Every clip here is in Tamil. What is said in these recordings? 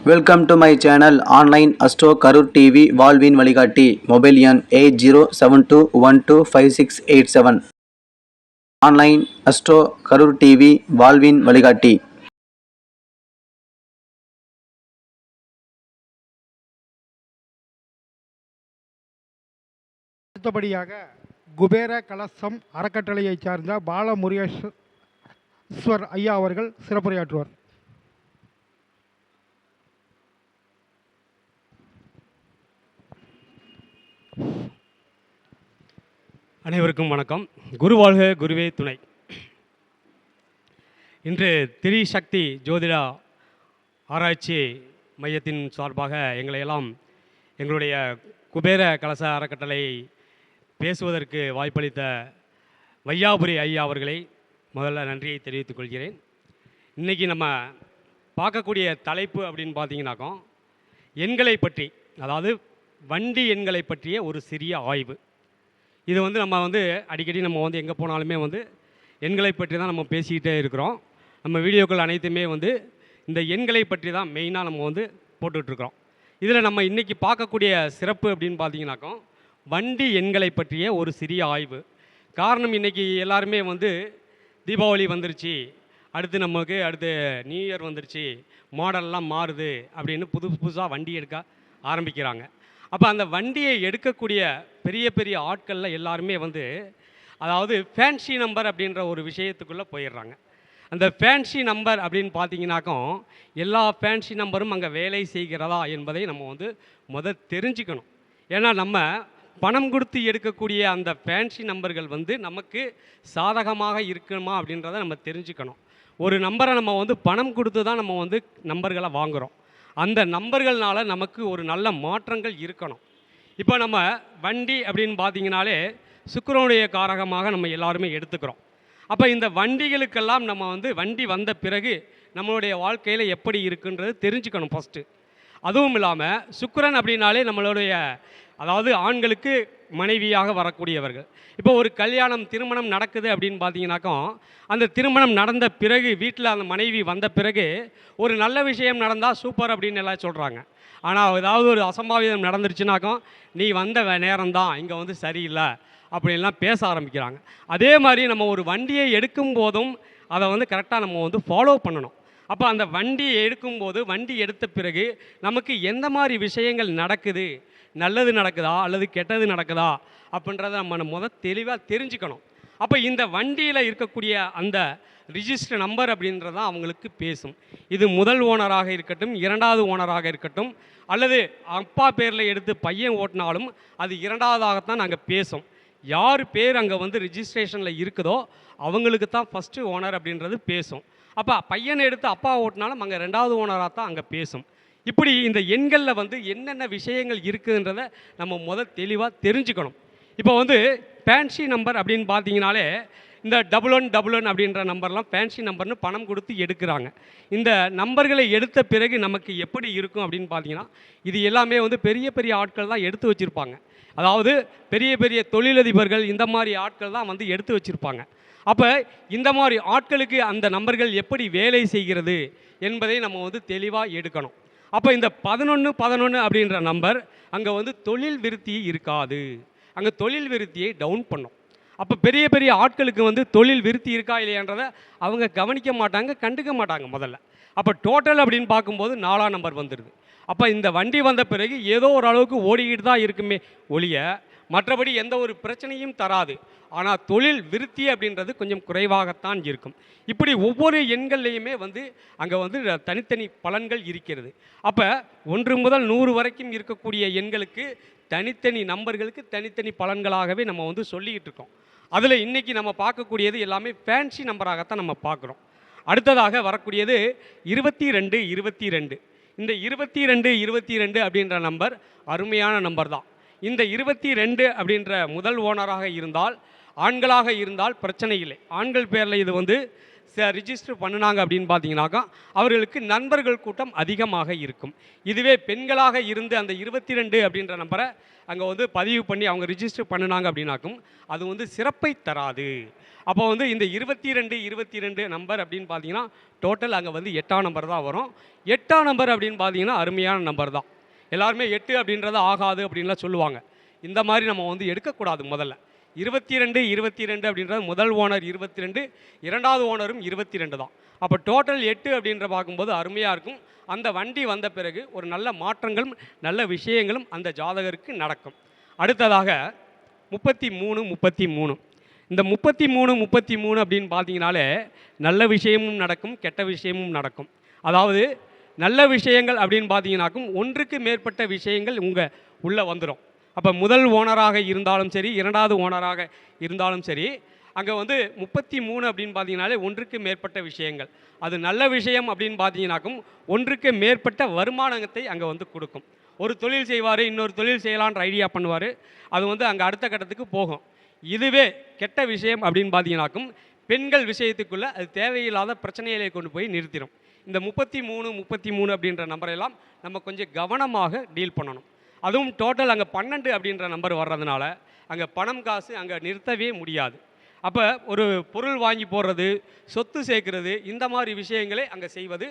Welcome to my channel online astro Karur TV வாழ்வின் வழிகாட்டி மொபைல் எண் eight zero seven two one two five six eight seven online astro Karur TV வாழ்வின் வழிகாட்டி அடுத்தபடியாக குபேர கலசம் அறக்கட்டளையைச் சார்ந்த பாலமுருகேஸ்வர் ஐயா அவர்கள் சிறப்புரையாற்றுவார். அனைவருக்கும் வணக்கம். குரு வாழ்க குருவே துணை. இன்று திரிசக்தி ஜோதிடா ஆராய்ச்சி மையத்தின் சார்பாக எங்களை எல்லாம் எங்களுடைய குபேர கலச அறக்கட்டளை பேசுவதற்கு வாய்ப்பளித்த வையாபுரி ஐயா அவர்களை முதல்ல நன்றியை தெரிவித்துக் கொள்கிறேன். இன்றைக்கி நம்ம பார்க்கக்கூடிய தலைப்பு அப்படின்னு பார்த்தீங்கன்னாக்கோ எண்களை பற்றி அதாவது வண்டி எண்களை பற்றிய ஒரு சிறிய ஆய்வு. இது வந்து நம்ம வந்து அடிக்கடி நம்ம வந்து எங்கே போனாலுமே வந்து எண்களை பற்றி தான் நம்ம பேசிக்கிட்டே இருக்கிறோம். நம்ம வீடியோக்கள் அனைத்துமே வந்து இந்த எண்களை பற்றி தான் மெயினாக நம்ம வந்து போட்டுட்ருக்குறோம். இதில் நம்ம இன்றைக்கி பார்க்கக்கூடிய சிறப்பு அப்படின்னு பார்த்தீங்கன்னாக்கோ வண்டி எண்களை பற்றிய ஒரு சிறிய ஆய்வு. காரணம் இன்றைக்கி எல்லாருமே வந்து தீபாவளி வந்துருச்சு. அடுத்து நமக்கு அடுத்து நியூ இயர் வந்துருச்சு. மாடல்லாம் மாறுது அப்படின்னு புது புதுசாக வண்டி எடுக்க ஆரம்பிக்கிறாங்க. அப்போ அந்த வண்டியை எடுக்கக்கூடிய பெரிய பெரிய ஆட்களில் எல்லாருமே வந்து அதாவது ஃபேன்சி நம்பர் அப்படின்ற ஒரு விஷயத்துக்குள்ளே போயிடுறாங்க. அந்த ஃபேன்சி நம்பர் அப்படின்னு பார்த்தீங்கன்னாக்கோ எல்லா ஃபேன்சி நம்பரும் அங்கே வேலை செய்கிறதா என்பதை நம்ம வந்து முதல் தெரிஞ்சுக்கணும். ஏன்னா நம்ம பணம் கொடுத்து எடுக்கக்கூடிய அந்த ஃபேன்சி நம்பர்கள் வந்து நமக்கு சாதகமாக இருக்குமா அப்படின்றத நம்ம தெரிஞ்சுக்கணும். ஒரு நம்பரை நம்ம வந்து பணம் கொடுத்து தான் நம்ம வந்து நம்பர்களை வாங்குகிறோம் அந்த நம்பர்கள்னால நமக்கு ஒரு நல்ல மாற்றங்கள் இருக்கணும். இப்போ நம்ம வண்டி அப்படின்னு பார்த்தீங்கனாலே சுக்கரனுடைய காரகமாக நம்ம எல்லாருமே எடுத்துக்கிறோம். அப்போ இந்த வண்டிகளுக்கெல்லாம் நம்ம வந்து வண்டி வந்த பிறகு நம்மளுடைய வாழ்க்கையில் எப்படி இருக்குன்றது தெரிஞ்சுக்கணும் ஃபஸ்ட்டு அதுவும் இல்லாமல் சுக்கரன் அப்படின்னாலே நம்மளுடைய அதாவது ஆண்களுக்கு மனைவியாக வரக்கூடியவர்கள். இப்போ ஒரு கல்யாணம் திருமணம் நடக்குது அப்படின்னு பார்த்தீங்கன்னாக்கோ அந்த திருமணம் நடந்த பிறகு வீட்டில் அந்த மனைவி வந்த பிறகு ஒரு நல்ல விஷயம் நடந்தால் சூப்பர் அப்படின்னு எல்லாம் சொல்கிறாங்க ஆனால் ஏதாவது ஒரு அசம்பாவிதம் நடந்துருச்சுனாக்கோ நீ வந்த நேரம் தான் இங்கே வந்து சரியில்லை அப்படின்லாம் பேச ஆரம்பிக்கிறாங்க. அதே மாதிரி நம்ம ஒரு வண்டியை எடுக்கும் போதும் அதை வந்து கரெக்டாக நம்ம வந்து ஃபாலோ பண்ணணும். அப்போ அந்த வண்டியை எடுக்கும்போது வண்டி எடுத்த பிறகு நமக்கு எந்த மாதிரி விஷயங்கள் நடக்குது? நல்லது நடக்குதா? அல்லது கெட்டது நடக்குதா? அப்படின்றத நம்ம முத தெளிவாக தெரிஞ்சுக்கணும். அப்போ இந்த வண்டியில் இருக்கக்கூடிய அந்த ரிஜிஸ்டர் நம்பர் அப்படின்றதான் அவங்களுக்கு பேசும். இது முதல் ஓனராக இருக்கட்டும் இரண்டாவது ஓனராக இருக்கட்டும் அல்லது அப்பா பேரில் எடுத்து பையன் ஓட்டினாலும் அது இரண்டாவதாகத்தான் நாங்கள் பேசும். யார் பேர் அங்கே வந்து ரிஜிஸ்ட்ரேஷனில் இருக்குதோ அவங்களுக்கு தான் ஃபஸ்ட்டு ஓனர் அப்படின்றது பேசும். அப்போ பையனை எடுத்து அப்பா ஓட்டினாலும் அங்கே ரெண்டாவது ஓனராக தான் அங்கே பேசும். இப்படி இந்த எண்களில் வந்து என்னென்ன விஷயங்கள் இருக்குதுன்றத நம்ம முதல் தெளிவாக தெரிஞ்சுக்கணும். இப்போ வந்து ஃபேன்சி நம்பர் அப்படின்னு பார்த்தீங்கனாலே இந்த டபுள் ஒன் டபுள் ஒன் அப்படின்ற நம்பர்லாம் ஃபேன்சி நம்பர்னு பணம் கொடுத்து எடுக்கிறாங்க. இந்த நம்பர்களை எடுத்த பிறகு நமக்கு எப்படி இருக்கும் அப்படின்னு பார்த்தீங்கன்னா இது எல்லாமே வந்து பெரிய பெரிய ஆட்கள் தான் எடுத்து வச்சுருப்பாங்க. அதாவது பெரிய பெரிய தொழிலதிபர்கள் இந்த மாதிரி ஆட்கள் தான் வந்து எடுத்து வச்சுருப்பாங்க. அப்போ இந்த மாதிரி ஆட்களுக்கு அந்த நம்பர்கள் எப்படி வேலை செய்கிறது என்பதை நம்ம வந்து தெளிவாக எடுக்கணும். அப்போ இந்த பதினொன்று பதினொன்று அப்படின்ற நம்பர் அங்கே வந்து தொழில் விருத்தி இருக்காது. அங்கே தொழில் விருத்தியை டவுன் பண்ணும். அப்போ பெரிய பெரிய ஆட்களுக்கு வந்து தொழில் விருத்தி இருக்கா இல்லையான்றதை அவங்க கவனிக்க மாட்டாங்க கண்டுக்க மாட்டாங்க முதல்ல. அப்போ டோட்டல் அப்படின்னு பார்க்கும்போது நாலாம் நம்பர் வந்துடுது அப்போ இந்த வண்டி வந்த பிறகு ஏதோ ஓரளவுக்கு ஓடிக்கிட்டு தான் இருக்குமே ஒழிய மற்றபடி எந்த ஒரு பிரச்சனையும் தராது. ஆனால் தொழில் விருத்தி அப்படின்றது கொஞ்சம் குறைவாகத்தான் இருக்கும். இப்படி ஒவ்வொரு எண்கள்லையுமே வந்து அங்கே வந்து தனித்தனி பலன்கள் இருக்கிறது. அப்போ ஒன்று முதல் நூறு வரைக்கும் இருக்கக்கூடிய எண்களுக்கு தனித்தனி நம்பர்களுக்கு தனித்தனி பலன்களாகவே நம்ம வந்து சொல்லிக்கிட்டு இருக்கோம். அதில் இன்றைக்கி நம்ம பார்க்கக்கூடியது எல்லாமே ஃபேன்சி நம்பராகத்தான் நம்ம பார்க்குறோம். அடுத்ததாக வரக்கூடியது இருபத்தி ரெண்டு இருபத்தி ரெண்டு. இந்த இருபத்தி ரெண்டு இருபத்தி ரெண்டு அப்படின்ற நம்பர் அருமையான நம்பர் தான். இந்த இருபத்தி ரெண்டு அப்படின்ற முதல் ஓனராக இருந்தால் ஆண்களாக இருந்தால் பிரச்சனை இல்லை. ஆண்கள் பேரில் இது வந்து ரிஜிஸ்டர் பண்ணினாங்க அப்படின்னு பார்த்தீங்கன்னாக்கா அவர்களுக்கு நண்பர்கள் கூட்டம் அதிகமாக இருக்கும். இதுவே பெண்களாக இருந்து அந்த இருபத்தி ரெண்டு அப்படின்ற நம்பரை அங்கே வந்து பதிவு பண்ணி அவங்க ரிஜிஸ்டர் பண்ணினாங்க அப்படின்னாக்கும் அது வந்து சிறப்பை தராது. அப்போ வந்து இந்த இருபத்தி ரெண்டு இருபத்தி ரெண்டு நம்பர் அப்படின்னு பார்த்தீங்கன்னா டோட்டல் அங்கே வந்து எட்டாம் நம்பர் தான் வரும். எட்டாம் நம்பர் அப்படின்னு பார்த்தீங்கன்னா அருமையான நம்பர் தான். எல்லாருமே எட்டு அப்படின்றது ஆகாது அப்படின்லாம் சொல்லுவாங்க. இந்த மாதிரி நம்ம வந்து எடுக்கக்கூடாது முதல்ல. இருபத்தி ரெண்டு இருபத்தி ரெண்டு அப்படின்றது முதல் ஓனர் இருபத்தி ரெண்டு இரண்டாவது ஓனரும் இருபத்தி ரெண்டு தான். அப்போ டோட்டல் எட்டு அப்படின்ற பார்க்கும்போது அருமையாக இருக்கும். அந்த வண்டி வந்த பிறகு ஒரு நல்ல மாற்றங்களும் நல்ல விஷயங்களும் அந்த ஜாதகருக்கு நடக்கும். அடுத்ததாக முப்பத்தி மூணு முப்பத்தி மூணு இந்த முப்பத்தி மூணு முப்பத்தி மூணு அப்படின்னு பார்த்தீங்கனாலே நல்ல விஷயமும் நடக்கும் கெட்ட விஷயமும் நடக்கும். அதாவது நல்ல விஷயங்கள் அப்படின்னு பார்த்தீங்கன்னாக்கும் ஒன்றுக்கு மேற்பட்ட விஷயங்கள் உங்கள் உள்ளே வந்துடும் அப்போ முதல் ஓனராக இருந்தாலும் சரி இரண்டாவது ஓனராக இருந்தாலும் சரி அங்கே வந்து முப்பத்தி மூணு அப்படின்னு பார்த்தீங்கனாலே ஒன்றுக்கு மேற்பட்ட விஷயங்கள். அது நல்ல விஷயம் அப்படின்னு பார்த்தீங்கன்னாக்கும் ஒன்றுக்கு மேற்பட்ட வருமானத்தை அங்கே வந்து கொடுக்கும். ஒரு தொழில் செய்வார் இன்னொரு தொழில் செய்யலான்ற ஐடியா பண்ணுவார் அது வந்து அங்கே அடுத்த கட்டத்துக்கு போகும். இதுவே கெட்ட விஷயம் அப்படின்னு பார்த்தீங்கன்னாக்கும் பெண்கள் விஷயத்துக்குள்ளே அது தேவையில்லாத பிரச்சனைகளை கொண்டு போய் நிறுத்திடும் இந்த முப்பத்தி மூணு முப்பத்தி மூணு அப்படின்ற நம்பரெல்லாம் நம்ம கொஞ்சம் கவனமாக டீல் பண்ணணும். அதுவும் டோட்டல் அங்கே பன்னெண்டு அப்படின்ற நம்பர் வர்றதுனால அங்கே பணம் காசு அங்கே நிறுத்தவே முடியாது. அப்போ ஒரு பொருள் வாங்கி போடுறது சொத்து சேர்க்கறது இந்த மாதிரி விஷயங்களை அங்கே செய்வது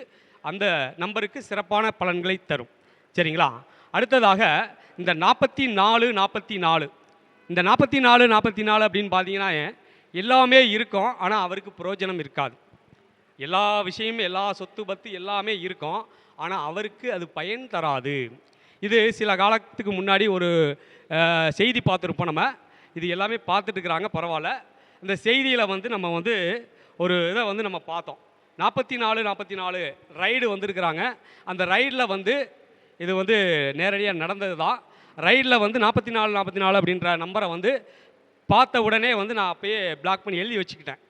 அந்த நம்பருக்கு சிறப்பான பலன்களை தரும். சரிங்களா? அடுத்ததாக இந்த நாற்பத்தி நாலு நாற்பத்தி நாலு. இந்த நாற்பத்தி நாலு நாற்பத்தி நாலு அப்படின்னு பார்த்தீங்கன்னா எல்லாமே இருக்கும் ஆனால் அவருக்கு பிரயோஜனம் இருக்காது. எல்லா விஷயமும் எல்லா சொத்து பத்து எல்லாமே இருக்கும். ஆனால் அவருக்கு அது பயன் தராது. இது சில காலத்துக்கு முன்னாடி ஒரு செய்தி பார்த்துருப்போம் நம்ம. இது எல்லாமே பார்த்துட்டு இருக்கிறாங்க பரவாயில்ல. இந்த செய்தியில் வந்து நம்ம வந்து ஒரு இதை வந்து நம்ம பார்த்தோம். நாற்பத்தி நாலு நாற்பத்தி நாலு ரைடு வந்திருக்கிறாங்க. அந்த ரைடில் வந்து இது வந்து நேரடியாக நடந்தது தான். ரைடில் வந்து நாற்பத்தி நாலு நாற்பத்தி நாலு அப்படின்ற நம்பரை வந்து பார்த்த உடனே வந்து நான் அப்பயே பிளாக் பண்ணி எழுதி வச்சுக்கிட்டேன்.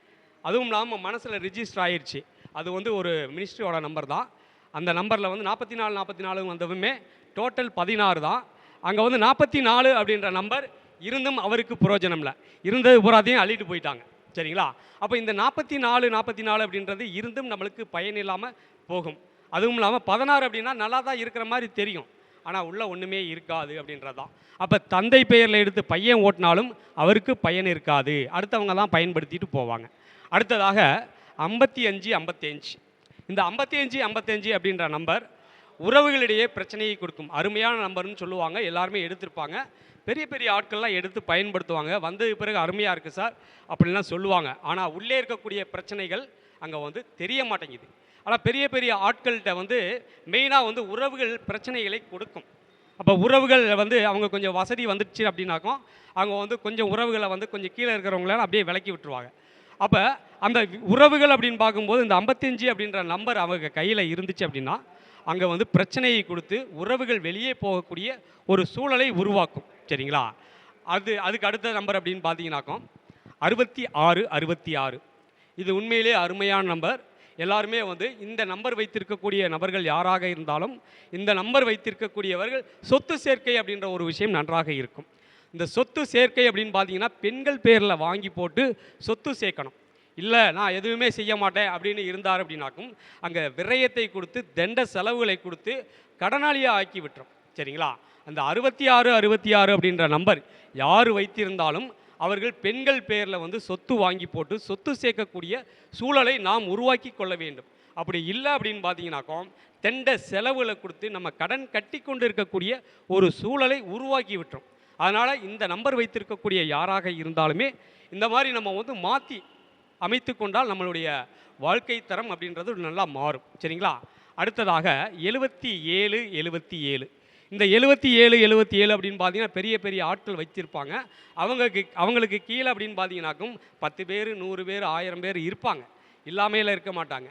அதுவும் இல்லாமல் மனசில் ரிஜிஸ்டர் ஆயிடுச்சு அது வந்து ஒரு மினிஸ்ட்ரியோட நம்பர் தான். அந்த நம்பரில் வந்து நாற்பத்தி நாலு நாற்பத்தி நாலு வந்ததுமே டோட்டல் பதினாறு தான். அங்கே வந்து நாற்பத்தி நாலு அப்படின்ற நம்பர் இருந்தும் அவருக்கு பிரயோஜனம் இல்லை இருந்தது பூராத்தையும் அள்ளிட்டு போயிட்டாங்க. சரிங்களா? அப்போ இந்த நாற்பத்தி நாலு நாற்பத்தி நாலு அப்படின்றது இருந்தும் நம்மளுக்கு பயன் இல்லாமல் போகும். அதுவும் இல்லாமல் பதினாறு அப்படின்னா நல்லா தான் இருக்கிற மாதிரி தெரியும். ஆனால் உள்ளே ஒன்றுமே இருக்காது அப்படின்றதான் அப்போ தந்தை பெயரில் எடுத்து பையன் ஓட்டினாலும் அவருக்கு பயன் இருக்காது. அடுத்தவங்க தான் பயன்படுத்திட்டு போவாங்க. அடுத்ததாக ஐம்பத்தி அஞ்சு ஐம்பத்தி அஞ்சு இந்த ஐம்பத்தி அஞ்சு ஐம்பத்தஞ்சு அப்படின்ற நம்பர் உறவுகளிடையே பிரச்சனையை கொடுக்கும். அருமையான நம்பர்னு சொல்லுவாங்க. எல்லாருமே எடுத்திருப்பாங்க. பெரிய பெரிய ஆட்கள்லாம் எடுத்து பயன்படுத்துவாங்க. வந்தது பிறகு அருமையாக இருக்குது சார் அப்படின்லாம் சொல்லுவாங்க. ஆனால் உள்ளே இருக்கக்கூடிய பிரச்சனைகள் அங்கே வந்து தெரிய மாட்டேங்குது. ஆனால் பெரிய பெரிய ஆட்கள்கிட்ட வந்து மெயினாக வந்து உறவுகள் பிரச்சனைகளை கொடுக்கும். அப்போ உறவுகள் வந்து அவங்க கொஞ்சம் வசதி வந்துடுச்சு அப்படின்னாக்கும் அவங்க வந்து கொஞ்சம் உறவுகளை வந்து கொஞ்சம் கீழே இருக்கிறவங்களால அப்படியே விலக்கி விட்டுருவாங்க. அப்போ அந்த உறவுகள் அப்படின்னு பார்க்கும்போது இந்த ஐம்பத்தஞ்சு அப்படின்ற நம்பர் அவங்க கையில் இருந்துச்சு அப்படின்னா அங்கே வந்து பிரச்சனையை கொடுத்து உறவுகள் வெளியே போகக்கூடிய ஒரு சூழலை உருவாக்கும். சரிங்களா? அது அதுக்கு அடுத்த நம்பர் அப்படின்னு பார்த்தீங்கன்னாக்கும் அறுபத்தி ஆறு அறுபத்தி ஆறு. இது உண்மையிலே அருமையான நம்பர் எல்லாருமே வந்து இந்த நம்பர் வைத்திருக்கக்கூடிய நபர்கள் யாராக இருந்தாலும் இந்த நம்பர் வைத்திருக்கக்கூடியவர்கள் சொத்து சேர்க்கை அப்படின்ற ஒரு விஷயம் நன்றாக இருக்கும். இந்த சொத்து சேர்க்கை அப்படின்னு பார்த்தீங்கன்னா பெண்கள் பேரில் வாங்கி போட்டு சொத்து சேர்க்கணும். இல்லை நான் எதுவுமே செய்ய மாட்டேன் அப்படின்னு இருந்தார் அப்படின்னாக்கும் அங்கே விரயத்தை கொடுத்து தண்ட செலவுகளை கொடுத்து கடனாளியாக ஆக்கி விட்டுரும். சரிங்களா? அந்த அறுபத்தி ஆறு அறுபத்தி ஆறு அப்படின்ற நம்பர் யார் வைத்திருந்தாலும் அவர்கள் பெண்கள் பேரில் வந்து சொத்து வாங்கி போட்டு சொத்து சேர்க்கக்கூடிய சூழலை நாம் உருவாக்கி கொள்ள வேண்டும். அப்படி இல்லை அப்படின்னு பார்த்தீங்கன்னாக்கோ தெண்ட செலவுகளை கொடுத்து நம்ம கடன் கட்டி கொண்டு இருக்கக்கூடிய ஒரு சூழலை உருவாக்கி விட்டுரும். அதனால் இந்த நம்பர் வைத்திருக்கக்கூடிய யாராக இருந்தாலுமே இந்த மாதிரி நம்ம வந்து மாற்றி அமைத்து கொண்டால் நம்மளுடைய வாழ்க்கை தரம் அப்படின்றது நல்லா மாறும். சரிங்களா? அடுத்ததாக எழுபத்தி ஏழு எழுபத்தி ஏழு. இந்த எழுபத்தி ஏழு எழுபத்தி ஏழு அப்படின்னு பார்த்தீங்கன்னா பெரிய பெரிய ஆட்கள் வச்சுருப்பாங்க அவங்களுக்கு அவங்களுக்கு கீழே அப்படின்னு பார்த்தீங்கன்னாக்கும் பத்து பேர் நூறு பேர் ஆயிரம் பேர் இருப்பாங்க. இல்லாமையில் இருக்க மாட்டாங்க.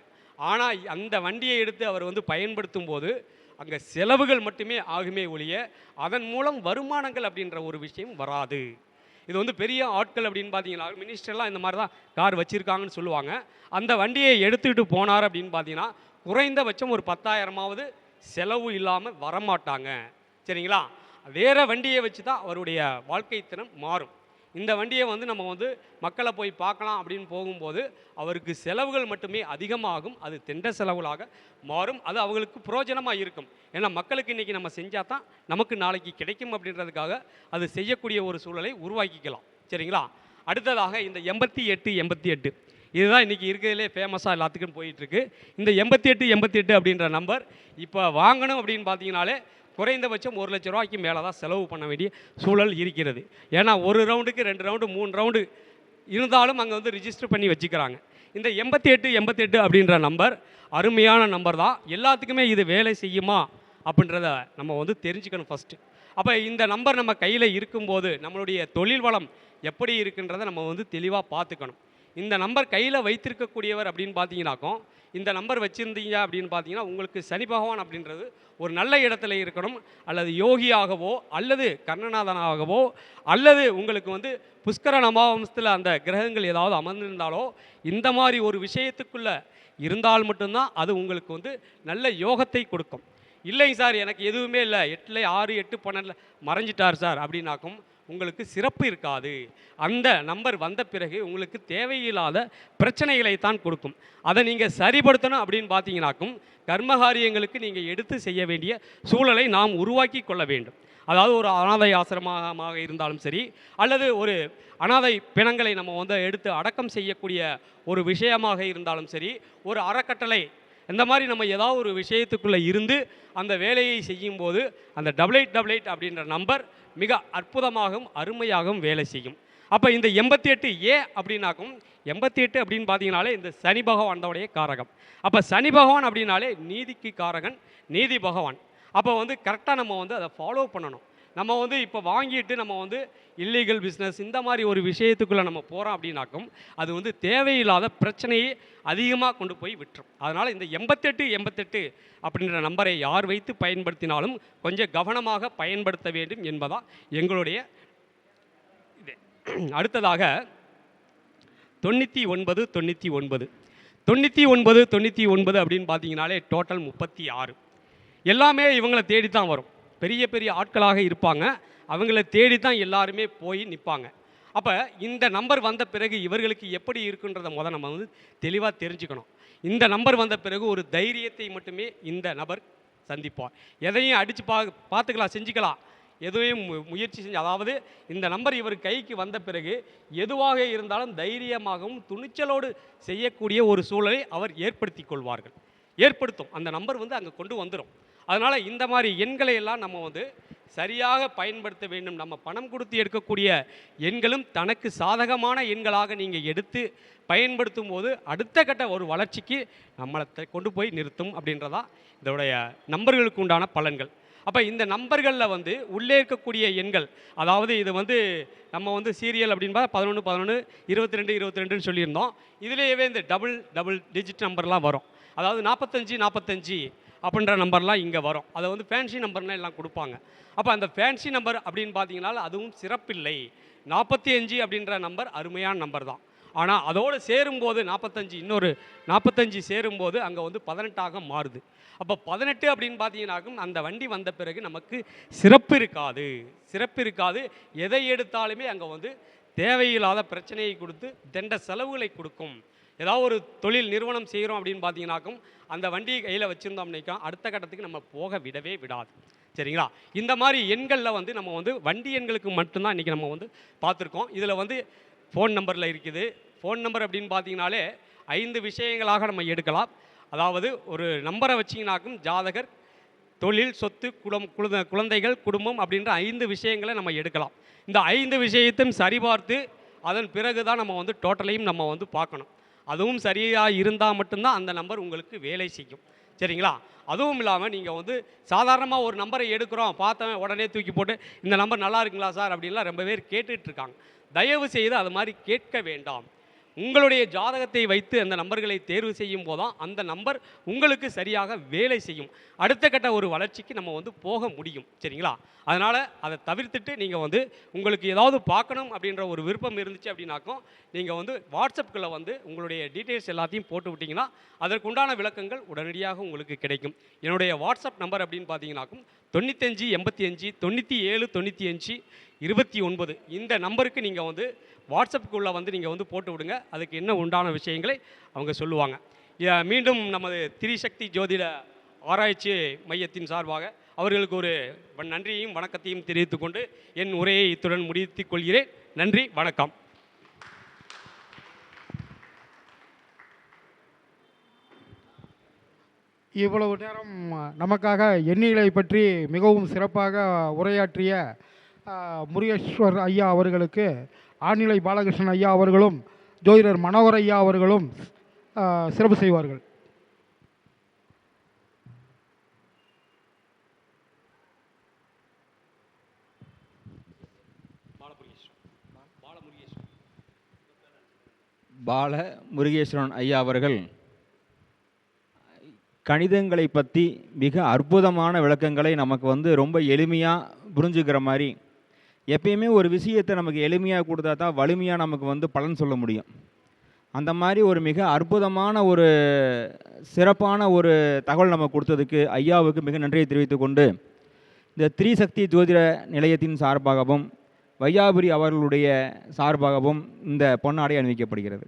ஆனால் அந்த வண்டியை எடுத்து அவர் வந்து பயன்படுத்தும் போது அங்கே செலவுகள் மட்டுமே ஆகுமே ஒழிய அதன் மூலம் வருமானங்கள் அப்படின்ற ஒரு விஷயம் வராது. இது வந்து பெரிய ஆட்கள் அப்படின்னு பார்த்தீங்கன்னா மினிஸ்டர்லாம் இந்த மாதிரி தான் கார் வச்சுருக்காங்கன்னு சொல்லுவாங்க. அந்த வண்டியை எடுத்துக்கிட்டு போனார் அப்படின்னு பார்த்தீங்கன்னா குறைந்தபட்சம் ஒரு பத்தாயிரமாவது செலவு இல்லாமல் வரமாட்டாங்க. சரிங்களா? வேறு வண்டியை வச்சு தான் அவருடைய வாழ்க்கை திறன் மாறும். இந்த வண்டியை வந்து நம்ம வந்து மக்களை போய் பார்க்கலாம் அப்படின்னு போகும்போது அவருக்கு செலவுகள் மட்டுமே அதிகமாகும். அது திண்ட செலவுகளாக மாறும். அது அவங்களுக்கு புரோஜனமாக இருக்கும். ஏன்னா மக்களுக்கு இன்றைக்கி நம்ம செஞ்சால் தான் நமக்கு நாளைக்கு கிடைக்கும் அப்படின்றதுக்காக அது செய்யக்கூடிய ஒரு சூழலை உருவாக்கிக்கலாம். சரிங்களா? அடுத்ததாக இந்த எண்பத்தி எட்டு எண்பத்தி எட்டு. இதுதான் இன்றைக்கி இருக்கிறதுலே ஃபேமஸாக எல்லாத்துக்கும் போயிட்டுருக்கு இந்த எண்பத்தி எட்டு எண்பத்தி எட்டு அப்படின்ற நம்பர் இப்போ வாங்கணும் அப்படின்னு பார்த்தீங்கனாலே குறைந்தபட்சம் ஒரு லட்ச ரூபாய்க்கு மேலே தான் செலவு பண்ண வேண்டிய சூழல் இருக்கிறது. ஏன்னா ஒரு ரவுண்டுக்கு ரெண்டு ரவுண்டு மூணு ரவுண்டு இருந்தாலும் அங்கே வந்து ரிஜிஸ்டர் பண்ணி வச்சுக்கிறாங்க. இந்த எண்பத்தி எட்டு எண்பத்தி எட்டு அப்படின்ற நம்பர் அருமையான நம்பர் தான். எல்லாத்துக்குமே இது வேலை செய்யுமா அப்படின்றத நம்ம வந்து தெரிஞ்சுக்கணும் ஃபஸ்ட்டு அப்போ இந்த நம்பர் நம்ம கையில் இருக்கும்போது நம்மளுடைய தொழில் வளம் எப்படி இருக்குன்றதை நம்ம வந்து தெளிவாக பார்த்துக்கணும். இந்த நம்பர் கையில் வைத்திருக்கக்கூடியவர் அப்படின்னு பார்த்தீங்கன்னாக்கோ இந்த நம்பர் வச்சுருந்தீங்க அப்படின்னு பார்த்தீங்கன்னா உங்களுக்கு சனி பகவான் அப்படின்றது ஒரு நல்ல இடத்துல இருக்கணும். அல்லது யோகியாகவோ அல்லது கர்ணநாதனாகவோ அல்லது உங்களுக்கு வந்து புஷ்கர நமாவம்சத்தில் அந்த கிரகங்கள் ஏதாவது அமர்ந்திருந்தாலோ இந்த மாதிரி ஒரு விஷயத்துக்குள்ளே இருந்தால் மட்டும்தான் அது உங்களுக்கு வந்து நல்ல யோகத்தை கொடுக்கும். இல்லைங்க சார் எனக்கு எதுவுமே இல்லை. எட்டில் ஆறு எட்டு பன்னெண்டில் மறைஞ்சிட்டார் சார் அப்படின்னாக்கும் உங்களுக்கு சிறப்பு இருக்காது. அந்த நம்பர் வந்த பிறகு உங்களுக்கு தேவையில்லாத பிரச்சனைகளை தான் கொடுக்கும். அதை நீங்கள் சரிப்படுத்தணும் அப்படின்னு பார்த்தீங்கன்னாக்கும் கர்மகாரியங்களுக்கு நீங்கள் எடுத்து செய்ய வேண்டிய சூழலை நாம் உருவாக்கி கொள்ள வேண்டும். அதாவது ஒரு அனாதை ஆசிரமமாக இருந்தாலும் சரி அல்லது ஒரு அனாதை பிணங்களை நம்ம வந்து எடுத்து அடக்கம் செய்யக்கூடிய ஒரு விஷயமாக இருந்தாலும் சரி ஒரு அறக்கட்டளை இந்த மாதிரி நம்ம ஏதாவது ஒரு விஷயத்துக்குள்ளே இருந்து அந்த வேலையை செய்யும்போது அந்த டபுள் எயிட் டபுள் எயிட் அப்படின்ற நம்பர் மிக அற்புதமாகவும் அருமையாகவும் வேலை செய்யும். அப்போ இந்த எண்பத்தி எட்டு ஏ அப்படின்னாக்கும் எண்பத்தி எட்டு அப்படின்னு பார்த்தீங்கனாலே இந்த சனி பகவானோடைய காரகம். அப்போ சனி பகவான் அப்படின்னாலே நீதிக்கு காரகன் நீதி பகவான். அப்போ வந்து கரெக்டாக நம்ம வந்து அதை ஃபாலோ பண்ணணும். நம்ம வந்து இப்போ வாங்கிட்டு நம்ம வந்து இல்லீகல் பிஸ்னஸ் இந்த மாதிரி ஒரு விஷயத்துக்குள்ளே நம்ம போகிறோம் அப்படின்னாக்கும் அது வந்து தேவையில்லாத பிரச்சனையை அதிகமாக கொண்டு போய் விட்டுரும். அதனால் இந்த எண்பத்தெட்டு எண்பத்தெட்டு அப்படின்ற நம்பரை யார் வைத்து பயன்படுத்தினாலும் கொஞ்சம் கவனமாக பயன்படுத்த வேண்டும் என்பதா எங்களுடைய இது. அடுத்ததாக தொண்ணூற்றி ஒன்பது தொண்ணூற்றி ஒன்பது தொண்ணூற்றி ஒன்பது தொண்ணூற்றி ஒன்பது அப்படின்னு பார்த்தீங்கனாலே டோட்டல் முப்பத்தி ஆறு. எல்லாமே இவங்களை தேடி தான் வரும். பெரிய பெரிய ஆட்களாக இருப்பாங்க. அவங்கள தேடி தான் எல்லாருமே போய் நிற்பாங்க அப்போ இந்த நம்பர் வந்த பிறகு இவர்களுக்கு எப்படி இருக்குன்றதை முதல் நம்ம வந்து தெளிவாக தெரிஞ்சுக்கணும். இந்த நம்பர் வந்த பிறகு ஒரு தைரியத்தை மட்டுமே இந்த நபர் சந்திப்பார். எதையும் அடித்து பா பார்த்துக்கலாம் செஞ்சுக்கலாம். எதுவும் மு- முயற்சி செஞ்சு அதாவது இந்த நம்பர் இவர் கைக்கு வந்த பிறகு எதுவாக இருந்தாலும் தைரியமாகவும் துணிச்சலோடு செய்யக்கூடிய ஒரு சூழலை அவர் ஏற்படுத்தி கொள்வார்கள். ஏற்படுத்தும். அந்த நம்பர் வந்து அங்கே கொண்டு வந்துடும் அதனால் இந்த மாதிரி எண்களை எல்லாம் நம்ம வந்து சரியாக பயன்படுத்த வேண்டும். நம்ம பணம் கொடுத்து எடுக்கக்கூடிய எண்களும் தனக்கு சாதகமான எண்களாக நீங்கள் எடுத்து பயன்படுத்தும் போது அடுத்த கட்ட ஒரு வளர்ச்சிக்கு நம்மளை கொண்டு போய் நிறுத்தும் அப்படின்றதா இதோடைய நம்பர்களுக்கு உண்டான பலன்கள். அப்போ இந்த நம்பர்களில் வந்து உள்ளே இருக்கக்கூடிய எண்கள் அதாவது இது வந்து நம்ம வந்து சீரியல் அப்படின்பா பதினொன்று பதினொன்று இருபத்தி ரெண்டு இருபத்தி ரெண்டுன்னு சொல்லியிருந்தோம். இதுலேயே இந்த டபுள் டபுள் டிஜிட் நம்பர்லாம் வரும். அதாவது நாற்பத்தஞ்சு நாற்பத்தஞ்சு அப்படின்ற நம்பர்லாம் இங்கே வரும். அதை வந்து ஃபேன்சி நம்பர்லாம் எல்லாம் கொடுப்பாங்க. அப்போ அந்த ஃபேன்சி நம்பர் அப்படின்னு பார்த்தீங்கன்னா அதுவும் சிறப்பில்லை. நாற்பத்தி அஞ்சு அப்படின்ற நம்பர் அருமையான நம்பர் தான். ஆனால் அதோடு சேரும்போது நாற்பத்தஞ்சு இன்னொரு நாற்பத்தஞ்சு சேரும்போது அங்கே வந்து பதினெட்டாக மாறுது. அப்போ பதினெட்டு அப்படின்னு பார்த்தீங்கன்னாக்கும் அந்த வண்டி வந்த பிறகு நமக்கு சிறப்பு இருக்காது. சிறப்பு இருக்காது. எதை எடுத்தாலுமே அங்கே வந்து தேவையில்லாத பிரச்சனையை கொடுத்து தெண்ட செலவுகளை கொடுக்கும். ஏதாவது ஒரு தொழில் நிறுவனம் செய்கிறோம் அப்படின்னு பார்த்தீங்கன்னாக்கும் அந்த வண்டியை கையில் வச்சுருந்தோம்னாக்கா அடுத்த கட்டத்துக்கு நம்ம போக விடவே விடாது. சரிங்களா? இந்த மாதிரி எண்களில் வந்து நம்ம வந்து வண்டி எண்களுக்கு மட்டும்தான் இன்றைக்கி நம்ம வந்து பார்த்துருக்கோம். இதில் வந்து ஃபோன் நம்பரில் இருக்குது. ஃபோன் நம்பர் அப்படின்னு பார்த்தீங்கனாலே ஐந்து விஷயங்களாக நம்ம எடுக்கலாம். அதாவது ஒரு நம்பரை வச்சிங்கனாக்கும் ஜாதகர் தொழில் சொத்து குடம் குழந்த குழந்தைகள் குடும்பம் அப்படின்ற ஐந்து விஷயங்களை நம்ம எடுக்கலாம். இந்த ஐந்து விஷயத்தையும் சரிபார்த்து அதன் பிறகு தான் நம்ம வந்து டோட்டலையும் நம்ம வந்து பார்க்கணும். அதுவும் சரியாக இருந்தால் மட்டும்தான் அந்த நம்பர் உங்களுக்கு வேலை செய்யும். சரிங்களா? அதுவும் இல்லாமல் நீங்கள் வந்து சாதாரணமாக ஒரு நம்பரை எடுக்கிறோம் பார்த்தவன் உடனே தூக்கி போட்டு இந்த நம்பர் நல்லா இருக்குங்களா சார்? அப்படின்லாம் ரொம்ப பேர் கேட்டுட்ருக்காங்க தயவு செய்து அது மாதிரி கேட்க வேண்டாம். உங்களுடைய ஜாதகத்தை வைத்து அந்த நம்பர்களை தேர்வு செய்யும் போதுதான் அந்த நம்பர் உங்களுக்கு சரியாக வேலை செய்யும். அடுத்த கட்ட ஒரு வளர்ச்சிக்கு நம்ம வந்து போக முடியும். சரிங்களா? அதனால் அதை தவிர்த்துட்டு நீங்கள் வந்து உங்களுக்கு ஏதாவது பார்க்கணும் அப்படின்ற ஒரு விருப்பம் இருந்துச்சு அப்படின்னாக்கும் நீங்கள் வந்து வாட்ஸ்அப்புக்குள்ளே வந்து உங்களுடைய டீட்டெயில்ஸ் எல்லாத்தையும் போட்டு விட்டிங்கன்னா அதற்குண்டான விளக்கங்கள் உடனடியாக உங்களுக்கு கிடைக்கும். என்னுடைய வாட்ஸ்அப் நம்பர் அப்படின்னு பார்த்தீங்கன்னாக்கும் தொண்ணூத்தஞ்சு எண்பத்தி அஞ்சு தொண்ணூற்றி ஏழு தொண்ணூற்றி அஞ்சு இருபத்தி ஒன்பது. இந்த நம்பருக்கு நீங்கள் வந்து வாட்ஸ்அப்புக்குள்ளே வந்து நீங்கள் வந்து போட்டு விடுங்க. அதுக்கு என்ன உண்டான விஷயங்களை அவங்க சொல்லுவாங்க. மீண்டும் நமது திரிசக்தி ஜோதிட ஆராய்ச்சி மையத்தின் சார்பாக அவர்களுக்கு ஒரு நன்றியையும் வணக்கத்தையும் தெரிவித்துக்கொண்டு என் உரையை இத்துடன் முடித்துக் கொள்கிறேன். நன்றி வணக்கம். இவ்வளவு நேரம் நமக்காக எண்ணிலை பற்றி மிகவும் சிறப்பாக உரையாற்றிய முருகேஸ்வர் ஐயா அவர்களுக்கு ஆநிலை பாலகிருஷ்ணன் ஐயா அவர்களும் ஜோதிடர் மனோகர் ஐயா அவர்களும் சிறப்பு செய்வார்கள். பால முருகேஸ்வரன் ஐயா அவர்கள் கணிதங்களை பற்றி மிக அற்புதமான விளக்கங்களை நமக்கு வந்து ரொம்ப எளிமையாக புரிஞ்சுக்கிற மாதிரி எப்பயுமே ஒரு விஷயத்தை நமக்கு எளிமையாக கொடுத்தா தான் வலிமையாக நமக்கு வந்து பலன் சொல்ல முடியும். அந்த மாதிரி ஒரு மிக அற்புதமான ஒரு சிறப்பான ஒரு தகவல் நமக்கு கொடுத்ததுக்கு ஐயாவுக்கு மிக நன்றியை தெரிவித்துக்கொண்டு இந்த த்ரீசக்தி ஜோதிட நிலையத்தின் சார்பாகவும் வையாபுரி அவர்களுடைய சார்பாகவும் இந்த பொன்னாடை அணிவிக்கப்படுகிறது.